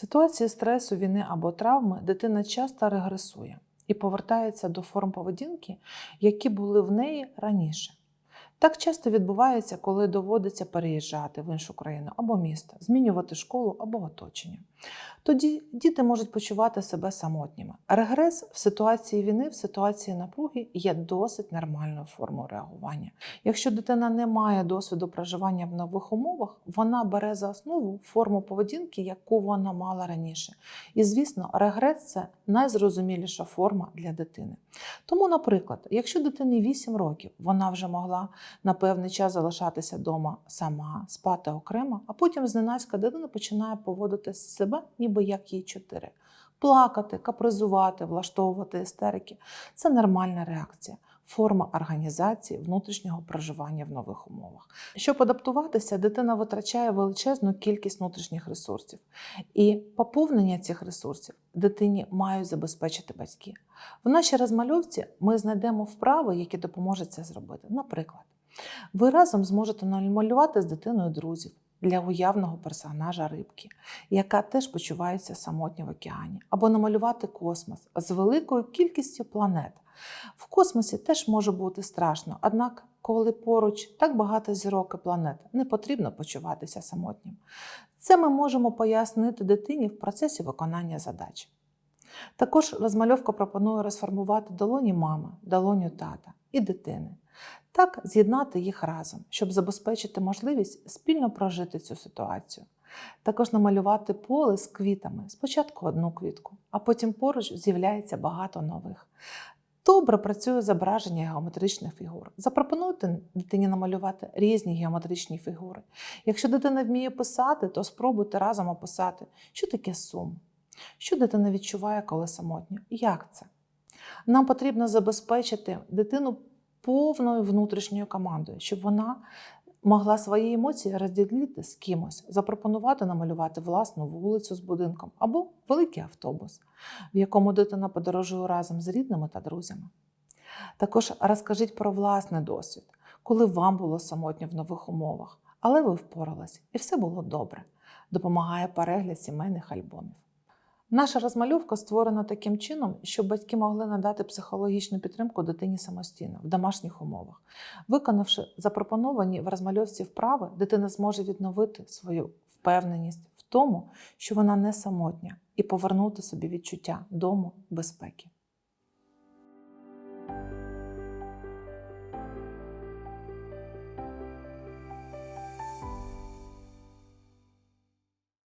ситуації стресу, війни або травми дитина часто регресує і повертається до форм поведінки, які були в неї раніше. Так часто відбувається, коли доводиться переїжджати в іншу країну або місто, змінювати школу або оточення. Тоді діти можуть почувати себе самотніми. Регрес в ситуації війни, в ситуації напруги є досить нормальною формою реагування. Якщо дитина не має досвіду проживання в нових умовах, вона бере за основу форму поведінки, яку вона мала раніше. І, звісно, регрес це найзрозуміліша форма для дитини. Тому, наприклад, якщо дитині 8 років, вона вже могла на певний час залишатися вдома сама, спати окремо, а потім зненацька дитина починає поводити себе, ніби як їй 4. Плакати, капризувати, влаштовувати істерики це нормальна реакція. Форма організації внутрішнього проживання в нових умовах. Щоб адаптуватися, дитина витрачає величезну кількість внутрішніх ресурсів, і поповнення цих ресурсів дитині мають забезпечити батьки. В нашій розмальовці ми знайдемо вправи, які допоможуть це зробити. Наприклад, ви разом зможете намалювати з дитиною друзів для уявного персонажа рибки, яка теж почувається самотньо в океані, або намалювати космос з великою кількістю планет. В космосі теж може бути страшно, однак, коли поруч так багато зірок і планет, не потрібно почуватися самотнім. Це ми можемо пояснити дитині в процесі виконання задач. Також розмальовка пропонує розформувати долоні мами, долоню тата і дитини. Так з'єднати їх разом, щоб забезпечити можливість спільно прожити цю ситуацію. Також намалювати поле з квітами, спочатку одну квітку, а потім поруч з'являється багато нових. Добре працює зображення геометричних фігур. Запропонуйте дитині намалювати різні геометричні фігури. Якщо дитина вміє писати, то спробуйте разом описати, що таке сум, що дитина відчуває, коли самотньо, як це. Нам потрібно забезпечити дитину повною внутрішньою командою, щоб вона могла свої емоції розділити з кимось, запропонувати намалювати власну вулицю з будинком або великий автобус, в якому дитина подорожує разом з рідними та друзями. Також розкажіть про власний досвід, коли вам було самотньо в нових умовах, але ви впорались і все було добре. Допомагає перегляд сімейних альбомів. Наша розмальовка створена таким чином, щоб батьки могли надати психологічну підтримку дитині самостійно в домашніх умовах. Виконавши запропоновані в розмальовці вправи, дитина зможе відновити свою впевненість в тому, що вона не самотня, і повернути собі відчуття дому безпеки.